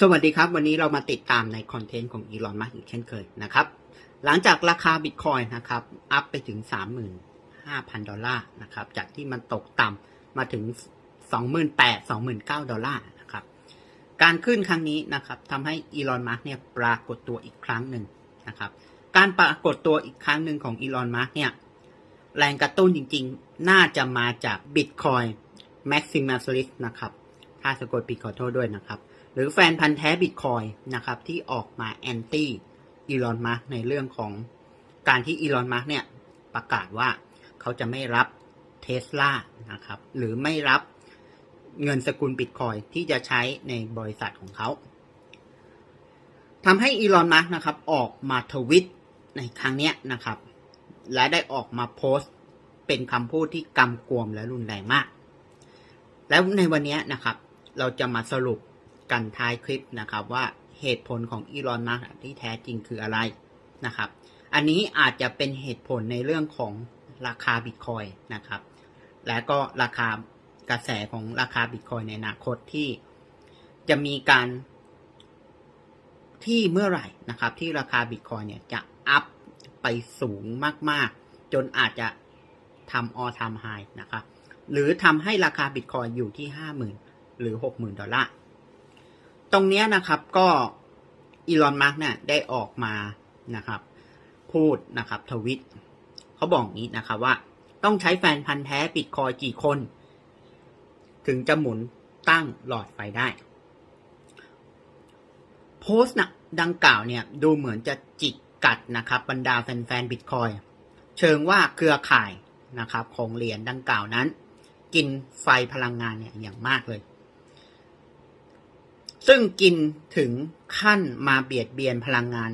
สวัสดีครับ วันนี้เรามาติดตามในคอนเทนต์ของอีลอนมัสอีกเช่นเคยนะครับ หลังจากราคาบิตคอยนะครับ อัพไปถึง 35,000 ดอลลาร์นะครับ จากที่มันตกต่ำมาถึง 28,000 29,000 ดอลลาร์นะครับ การขึ้นครั้งนี้นะครับทำให้อีลอนมัสเนี่ยปรากฏตัวอีกครั้งหนึ่งนะครับ การปรากฏตัวอีกครั้งหนึ่งของอีลอนมัสเนี่ยแรงกระตุ้นจริงๆ น่าจะมาจาก Bitcoin Maximalist นะครับ ถ้าสะกดผิดขอโทษด้วยนะครับ หรือแฟนพันธ์แท้บิตคอยนะครับที่ออกมาแอนตี้อีลอนมัสในเรื่องของการที่อีลอนมัสเนี่ยประกาศว่าเขาจะไม่รับเทสลานะครับหรือไม่รับเงินสกุลบิตคอยที่จะใช้ในบริษัทของเขาทำให้อีลอนมัสนะครับออกมาทวิตในครั้งนี้นะครับ และได้ออกมาโพสต์เป็นคำพูดที่กำกวมและรุนแรงมาก แล้วในวันนี้นะครับ เราจะมาสรุปกันท้ายคลิปนะครับว่าเหตุผลของอีลอนมัสที่แท้จริงคืออะไรนะครับ อันนี้อาจจะเป็นเหตุผลในเรื่องของราคาบิตคอยนะครับ และก็ราคากระแสของราคาบิตคอยในอนาคตที่จะมีการที่เมื่อไหร่นะครับ ที่ราคาบิตคอยเนี่ยจะอัพไปสูงมาก ๆ จนอาจจะทำออทำไฮนะครับ หรือทำให้ราคาบิตคอยอยู่ที่ห้าหมื่น หรือหกหมื่นดอลลาร์ ตรงนี้นะครับก็อีลอนมาร์กเนี่ยได้ออกมานะครับ พูดนะครับทวิตเขาบอกงี้นะครับว่าต้องใช้แฟนพันธ์แท้บิตคอยกี่คน ถึงจะหมุนตั้งหลอดไฟได้ โพสต์นะดังกล่าวเนี่ยดูเหมือนจะจิกกัดนะครับบรรดาแฟนๆบิตคอยเชิงว่าเครือข่ายนะครับของเหรียญดังกล่าวนั้น กินไฟพลังงานเนี่ยอย่างมากเลย ซึ่งกินถึงขั้นมาเบียดเบียนพลังงาน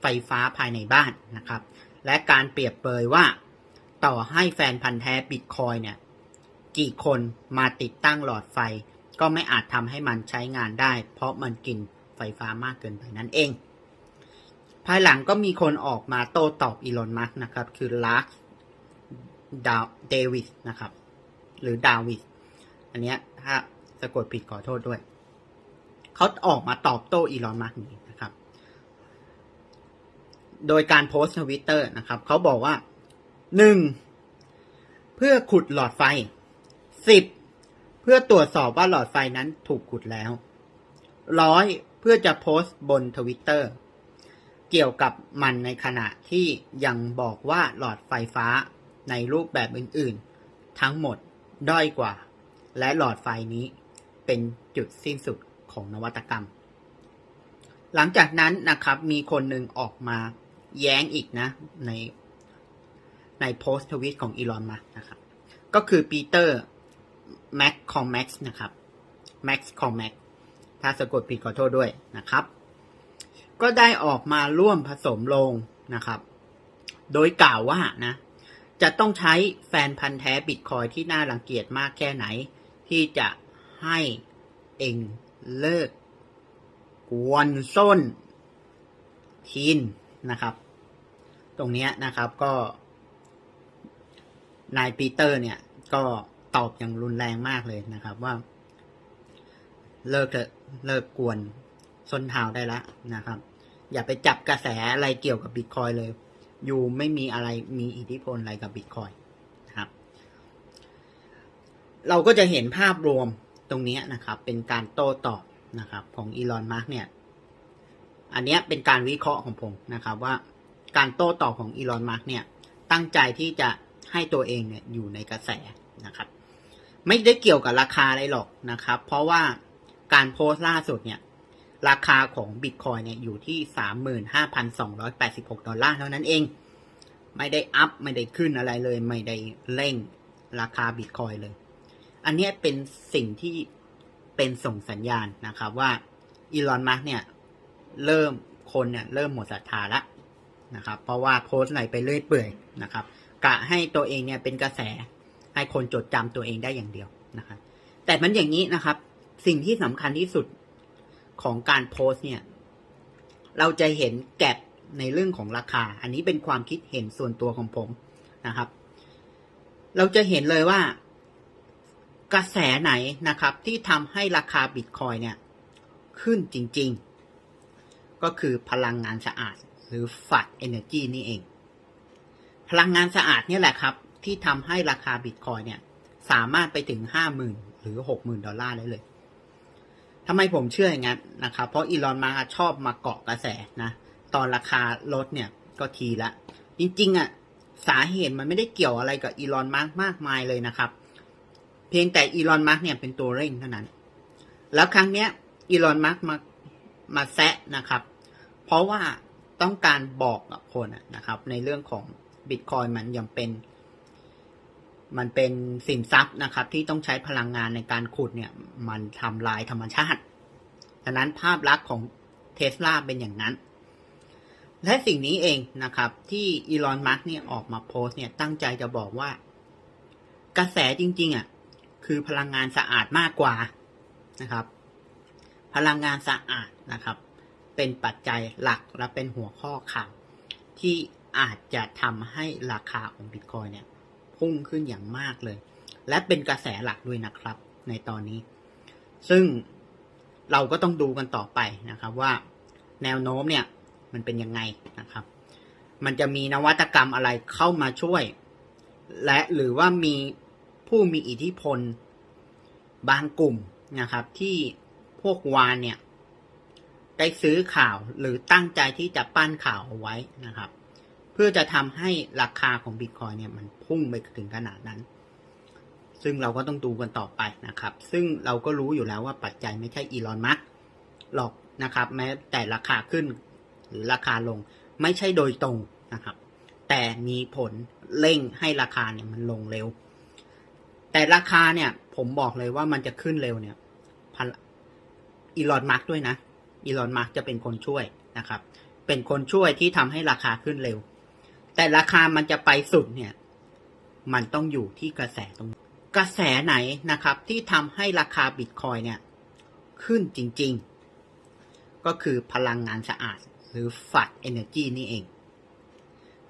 ไฟฟ้าภายในบ้านนะครับ และการเปรียบเปรยว่า ต่อให้แฟนพันธ์แท้บิตคอยเนี่ย กี่คนมาติดตั้งหลอดไฟ ก็ไม่อาจทำให้มันใช้งานได้ เพราะมันกินไฟฟ้ามากเกินไปนั่นเอง ภายหลังก็มีคนออกมาโต้ตอบอีลอนมัสนะครับ คือลาร์คดาวเดวิสนะครับ หรือดาวิสอันเนี้ยถ้าสะกดผิดขอโทษด้วย เขาออกมาตอบโต้อีลอนมัสนี้นะครับ โดยการโพสต์ทวิตเตอร์นะครับ เขาบอกว่าหนึ่งเพื่อขุดหลอดไฟสิบเพื่อตรวจสอบว่าหลอดไฟนั้นถูกขุดแล้วร้อยเพื่อจะโพสต์บนทวิตเตอร์เกี่ยวกับมันในขณะที่ยังบอกว่าหลอดไฟฟ้าในรูปแบบอื่นๆ ทั้งหมดด้อยกว่า และหลอดไฟนี้เป็นจุดสิ้นสุด ของนวัตกรรม หลังจากนั้นนะครับ มีคนหนึ่งออกมาแย้งอีกนะ ในในโพสต์ทวิตของอีลอนมัสนะครับ ก็คือปีเตอร์แม็กคอมแม็กซ์นะครับแม็กซ์คอมแม็กถ้าสะกดผิดขอโทษด้วยนะครับ ก็ได้ออกมาร่วมผสมลงนะครับ โดยกล่าวว่านะ จะต้องใช้แฟนพันธ์แท้บิตคอยที่น่ารังเกียจมากแค่ไหน ที่จะให้เอง เลิกกวนส้นทีนนะครับ ตรงนี้นะครับก็ นายปีเตอร์เนี่ยก็ตอบอย่างรุนแรงมากเลยนะครับว่า เลิกเถอะเลิกกวนส้นเท้าได้แล้วนะครับ อย่าไปจับกระแสอะไรเกี่ยวกับบิตคอยเลย อยู่ไม่มีอะไรมีอิทธิพลอะไรกับบิตคอยนะครับ เราก็จะเห็นภาพรวม ตรงนี้นะครับ เป็นการโต้ตอบนะครับของอีลอนมาร์กเนี่ย อันนี้เป็นการวิเคราะห์ของผมนะครับว่าการโต้ตอบของอีลอนมาร์กเนี่ย ตั้งใจที่จะให้ตัวเองเนี่ยอยู่ในกระแสนะครับ ไม่ได้เกี่ยวกับราคาอะไรหรอกนะครับ เพราะว่าการโพสต์ล่าสุดเนี่ย ราคาของบิตคอยเนี่ยอยู่ที่ 35,286 ดอลลาร์เท่านั้นเอง ไม่ได้อัพ ไม่ได้ขึ้นอะไรเลย ไม่ได้เร่งราคาบิตคอยเลย อันนี้เป็นสิ่งที่เป็นส่งสัญญาณนะครับว่าอีลอนมัสเนี่ยเริ่มคนเนี่ยเริ่มหมดศรัทธาละนะครับ เพราะว่าโพสต์ไหนไปเรื่อยเปื่อยนะครับกะให้ตัวเองเนี่ยเป็นกระแสให้คนจดจำตัวเองได้อย่างเดียวนะครับ แต่มันอย่างนี้นะครับ สิ่งที่สำคัญที่สุดของการโพสต์เนี่ย เราจะเห็นแกลบในเรื่องของราคา อันนี้เป็นความคิดเห็นส่วนตัวของผมนะครับ เราจะเห็นเลยว่า กระแสไหนนะครับ ที่ทำให้ราคาบิตคอยเนี่ย ขึ้นจริง ๆ ก็คือพลังงานสะอาดหรือ FAT Energy นี่เอง พลังงานสะอาดนี่แหละครับ ที่ทำให้ราคาบิตคอยเนี่ยสามารถไปถึง50,000หรือ60,000ดอลลาร์ได้เลยทำไมผมเชื่ออย่างนั้นนะครับ เพราะอีลอนมาชอบมาเกาะกระแสนะ ตอนราคาลดเนี่ยก็ทีละ จริงๆอะสาเหตุมันไม่ได้เกี่ยวอะไรกับอีลอนมาร์กมากมายเลยนะครับ เพียงแต่อีลอนมาร์กเนี่ยเป็นตัวเร่งเท่านั้น แล้วครั้งเนี้ยอีลอนมาร์กมามาแซะนะครับ เพราะว่าต้องการบอกกับคนนะครับ ในเรื่องของบิตคอยมันยังเป็น มันเป็นสินทรัพย์นะครับ ที่ต้องใช้พลังงานในการขุดเนี่ย มันทำลายธรรมชาติดังนั้นภาพลักษณ์ของเทสลาเป็นอย่างนั้น และสิ่งนี้เองนะครับ ที่อีลอนมัสเนี่ยออกมาโพสต์เนี่ยตั้งใจจะบอกว่า กระแสจริง ๆอะ คือพลังงานสะอาดมากกว่านะครับ พลังงานสะอาดนะครับ เป็นปัจจัยหลักและเป็นหัวข้อข่าวที่อาจจะทำให้ราคาของบิตคอยเนี่ยพุ่งขึ้นอย่างมากเลย และเป็นกระแสหลักด้วยนะครับ ในตอนนี้ ซึ่งเราก็ต้องดูกันต่อไปนะครับว่าแนวโน้มเนี่ยมันเป็นยังไงนะครับ มันจะมีนวัตกรรมอะไรเข้ามาช่วย และหรือว่ามี ผู้มีอิทธิพล บางกลุ่มนะครับ ที่พวกวานเนี่ยได้ซื้อข่าวหรือตั้งใจที่จะปั้นข่าวเอาไว้นะครับ เพื่อจะทำให้ราคาของบิตคอยเนี่ยมันพุ่งไปถึงขนาดนั้น ซึ่งเราก็ต้องดูกันต่อไปนะครับ ซึ่งเราก็รู้อยู่แล้วว่าปัจจัยไม่ใช่อีลอนมัสก์หรอกนะครับ แม้แต่ราคาขึ้นหรือราคาลงไม่ใช่โดยตรงนะครับ แต่มีผลเร่งให้ราคาเนี่ยมันลงเร็ว แต่ราคาเนี่ย ผมบอกเลยว่ามันจะขึ้นเร็วเนี่ยอีลอนมาร์กด้วยนะอีลอนมาร์กจะเป็นคนช่วยนะครับ เป็นคนช่วยที่ทำให้ราคาขึ้นเร็ว แต่ราคามันจะไปสุดเนี่ย มันต้องอยู่ที่กระแสตรง กระแสไหนนะครับ ที่ทำให้ราคาบิตคอยเนี่ย ขึ้นจริง ๆ ก็คือพลังงานสะอาดหรือ FAT Energy นี่เอง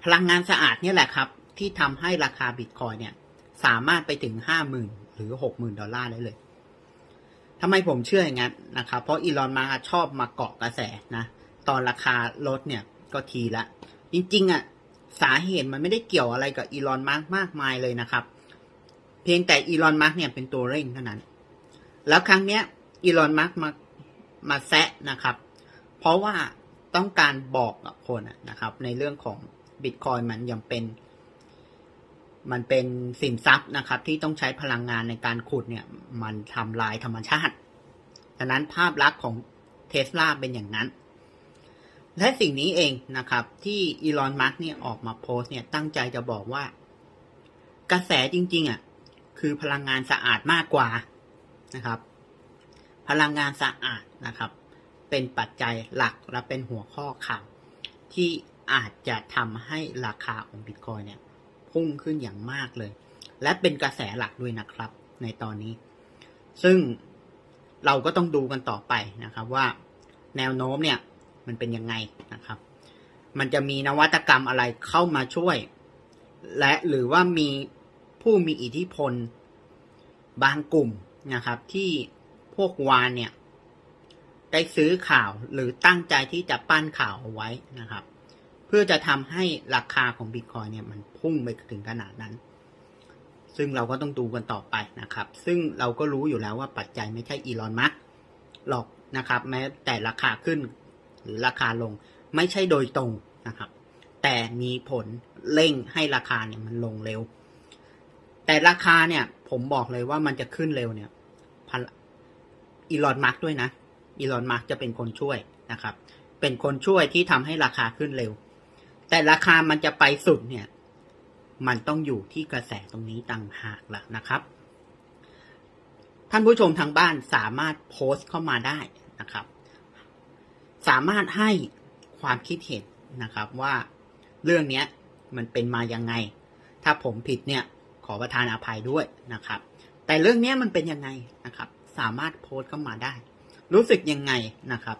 พลังงานสะอาดนี่แหละครับ ที่ทำให้ราคาบิตคอยเนี่ย สามารถไปถึง50,000หรือ60,000ดอลลาร์ได้เลยทำไมผมเชื่ออย่างนั้นนะครับ เพราะอีลอนมาชอบมาเกาะกระแสนะ ตอนราคาลดเนี่ยก็ทีละ จริงๆอะสาเหตุมันไม่ได้เกี่ยวอะไรกับอีลอนมาร์กมากมายเลยนะครับ เพียงแต่อีลอนมาร์กเนี่ยเป็นตัวเร่งเท่านั้น แล้วครั้งเนี้ยอีลอนมาร์กมามาแซะนะครับ เพราะว่าต้องการบอกกับคนนะครับ ในเรื่องของบิตคอยมันยังเป็น มันเป็นสินทรัพย์นะครับ ที่ต้องใช้พลังงานในการขุดเนี่ย มันทำลายธรรมชาติดังนั้นภาพลักษณ์ของเทสลาเป็นอย่างนั้น และสิ่งนี้เองนะครับ ที่อีลอนมัสเนี่ยออกมาโพสเนี่ยตั้งใจจะบอกว่า กระแสจริง ๆอะคือพลังงานสะอาดมากกว่านะครับ พลังงานสะอาดนะครับ เป็นปัจจัยหลักและเป็นหัวข้อข่าวที่อาจจะทำให้ราคาของบิตคอยเนี่ย พุ่งขึ้นอย่างมากเลย และเป็นกระแสหลักด้วยนะครับ ในตอนนี้ ซึ่งเราก็ต้องดูกันต่อไปนะครับว่าแนวโน้มเนี่ยมันเป็นยังไงนะครับ มันจะมีนวัตกรรมอะไรเข้ามาช่วย และหรือว่ามีผู้มีอิทธิพลบางกลุ่มนะครับ ที่พวกวานเนี่ยได้ซื้อข่าวหรือตั้งใจที่จะปั้นข่าวเอาไว้นะครับ พื่อจะทำให้ราคาของบิตคอยเนี่ยมันพุ่งไปถึงขนาดนั้น ซึ่งเราก็ต้องดูกันต่อไปนะครับ ซึ่งเราก็รู้อยู่แล้วว่าปัจจัยไม่ใช่อีลอนมัสก์หรอกนะครับ แม้แต่ราคาขึ้นหรือราคาลงไม่ใช่โดยตรงนะครับ แต่มีผลเร่งให้ราคาเนี่ยมันลงเร็ว แต่ราคาเนี่ยผมบอกเลยว่ามันจะขึ้นเร็วเนี่ยอีลอนมาร์กด้วยนะอีลอนมาร์กจะเป็นคนช่วยนะครับ เป็นคนช่วยที่ทำให้ราคาขึ้นเร็ว แต่ราคามันจะไปสุดเนี่ย มันต้องอยู่ที่กระแสตรงนี้ต่างหากละนะครับ ท่านผู้ชมทางบ้านสามารถโพสต์เข้ามาได้นะครับ สามารถให้ความคิดเห็นนะครับว่าเรื่องนี้มันเป็นมายังไง ถ้าผมผิดเนี่ยขอประทานอภัยด้วยนะครับ แต่เรื่องนี้มันเป็นยังไงนะครับ สามารถโพสต์เข้ามาได้ รู้สึกยังไงนะครับ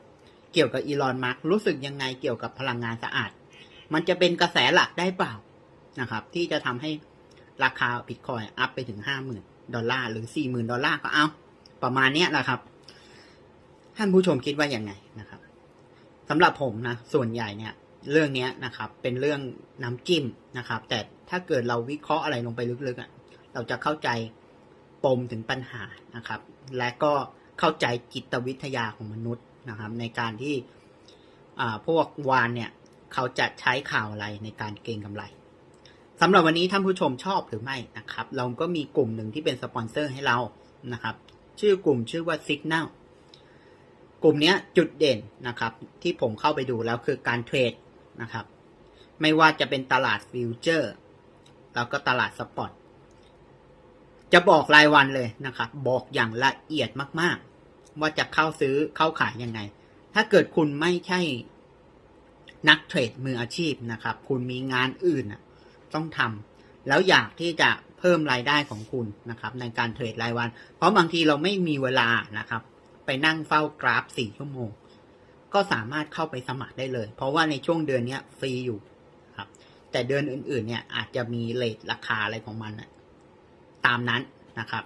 เกี่ยวกับอีลอนมาร์กรู้สึกยังไงเกี่ยวกับพลังงานสะอาด มันจะเป็นกระแสหลักได้เปล่านะครับ ที่จะทำให้ราคาบิตคอยอัพไปถึงห้าหมื่นดอลลาร์หรือสี่หมื่นดอลลาร์ก็เอาประมาณเนี้ยแหละครับ ท่านผู้ชมคิดว่าอยังไงนะครับสำหรับผมนะส่วนใหญ่เนี่ยเรื่องเนี้ยนะครับ เป็นเรื่องน้ำจิ้มนะครับ แต่ถ้าเกิดเราวิเคราะห์อะไรลงไปลึกๆอะเราจะเข้าใจปมถึงปัญหานะครับ และก็เข้าใจจิตวิทยาของมนุษย์นะครับ ในการที่อ่าพวกวานเนี่ย เขาจะใช้ข่าวอะไรในการเก็งกำไรสำหรับวันนี้ท่านผู้ชมชอบหรือไม่นะครับ เราก็มีกลุ่มหนึ่งที่เป็นสปอนเซอร์ให้เรานะครับ ชื่อกลุ่มชื่อว่า Signal กลุ่มนี้จุดเด่นนะครับ ที่ผมเข้าไปดูแล้วคือการเทรดนะครับ ไม่ว่าจะเป็นตลาดฟิวเจอร์แล้วก็ตลาดสปอตจะบอกรายวันเลยนะครับ บอกอย่างละเอียดมาก ๆ ว่าจะเข้าซื้อเข้าขายยังไง ถ้าเกิดคุณไม่ใช่ นักเทรดมืออาชีพนะครับ คุณมีงานอื่นต้องทำแล้วอยากที่จะเพิ่มรายได้ของคุณนะครับ ในการเทรดรายวัน เพราะบางทีเราไม่มีเวลานะครับ ไปนั่งเฝ้ากราฟสี่ชั่วโมง ก็สามารถเข้าไปสมัครได้เลย เพราะว่าในช่วงเดือนนี้ฟรีอยู่ครับ แต่เดือนอื่นๆ เนี่ยอาจจะมีเลทราคาอะไรของมันตามนั้นนะครับ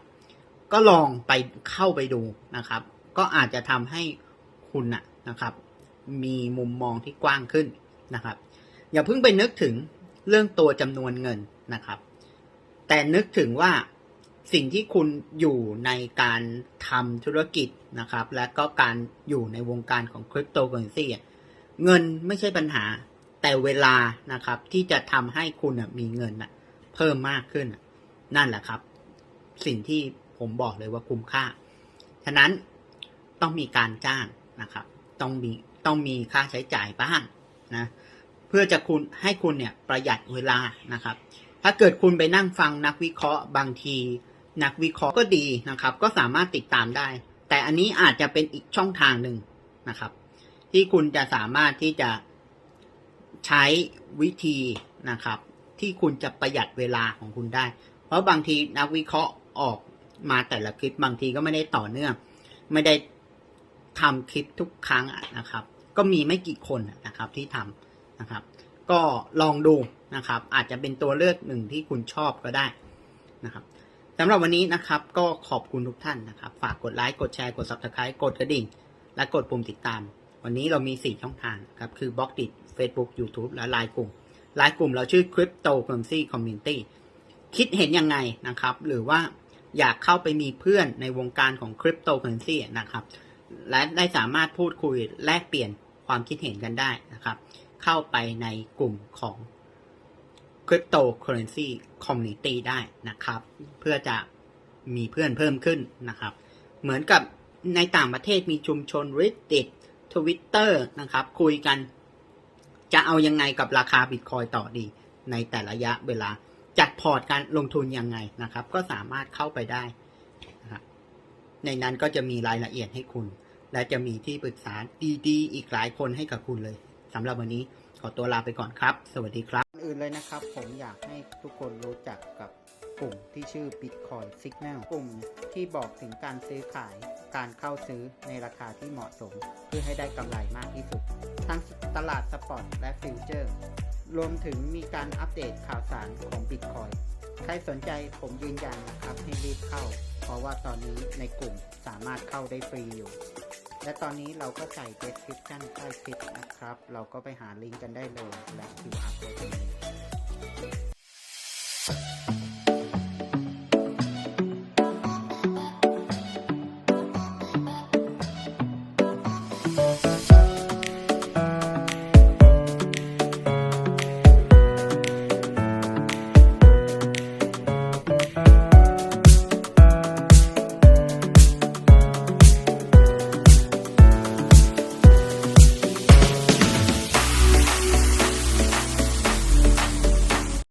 ก็ลองไปเข้าไปดูนะครับ ก็อาจจะทำให้คุณนะครับ มีมุมมองที่กว้างขึ้นนะครับ อย่าเพิ่งไปนึกถึงเรื่องตัวจำนวนเงินนะครับ แต่นึกถึงว่าสิ่งที่คุณอยู่ในการทำธุรกิจนะครับ และก็การอยู่ในวงการของคริปโตเคอเรนซีเงินไม่ใช่ปัญหา แต่เวลานะครับที่จะทำให้คุณมีเงินเพิ่มมากขึ้น นั่นแหละครับ สิ่งที่ผมบอกเลยว่าคุ้มค่า ฉะนั้นต้องมีการจ้างนะครับ ต้องมี ต้องมีค่าใช้จ่ายบ้างนะเพื่อจะคุณให้คุณเนี่ยประหยัดเวลานะครับ ถ้าเกิดคุณไปนั่งฟังนักวิเคราะห์บางที นักวิเคราะห์ก็ดีนะครับ ก็สามารถติดตามได้ แต่อันนี้อาจจะเป็นอีกช่องทางหนึ่งนะครับ ที่คุณจะสามารถที่จะใช้วิธีนะครับ ที่คุณจะประหยัดเวลาของคุณได้ เพราะบางทีนักวิเคราะห์ออกมาแต่ละคลิปบางทีก็ไม่ได้ต่อเนื่อง ไม่ได้ทำคลิปทุกครั้งนะครับ ก็มีไม่กี่คนนะครับที่ทำนะครับ ก็ลองดูนะครับ อาจจะเป็นตัวเลือกหนึ่งที่คุณชอบก็ได้นะครับสำหรับวันนี้นะครับก็ขอบคุณทุกท่านนะครับ ฝากกดไลค์กดแชร์กด subscribe กดกระดิ่ง และกดปุ่มติดตาม วันนี้เรามี 4 ช่องทางครับ คือบล็อกดิ Facebook YouTube และ Line กลุ่ม Line กลุ่มเราชื่อ Cryptocurrency Community คิดเห็นยังไงนะครับ หรือว่าอยากเข้าไปมีเพื่อนในวงการของ Cryptocurrency นะครับ และได้สามารถพูดคุยแลกเปลี่ยน ความคิดเห็นกันได้นะครับ เข้าไปในกลุ่มของ Cryptocurrency Community ได้นะครับ เพื่อจะมีเพื่อนเพิ่มขึ้นนะครับ เหมือนกับในต่างประเทศมีชุมชน Reddit Twitter นะครับ คุยกันจะเอายังไงกับราคาบิตคอยต่อดี ในแต่ละระยะเวลาจัดพอร์ตการลงทุนยังไงนะครับ ก็สามารถเข้าไปได้นะครับในนั้นก็จะมีรายละเอียดให้คุณ และจะมีที่ปรึกษาดีๆ อีกหลายคนให้กับคุณเลยสำหรับวันนี้ขอตัวลาไปก่อนครับ สวัสดีครับ อื่นเลยนะครับ ผมอยากให้ทุกคนรู้จักกับกลุ่มที่ชื่อ Bitcoin Signal กลุ่มที่บอกถึงการซื้อขาย การเข้าซื้อในราคาที่เหมาะสม เพื่อให้ได้กำไรมากที่สุด ทั้งตลาดสปอตและฟิวเจอร์ รวมถึงมีการอัปเดตข่าวสารของ Bitcoin ใครสนใจผมยืนยันนะครับให้รีบเข้า เพราะว่าตอนนี้ในกลุ่มสามารถเข้าได้ฟรีอยู่ และตอนนี้เราก็ใส่ description ใต้คลิปนะครับ เราก็ไปหาลิงก์กันได้เลยและ QR code ตรงนี้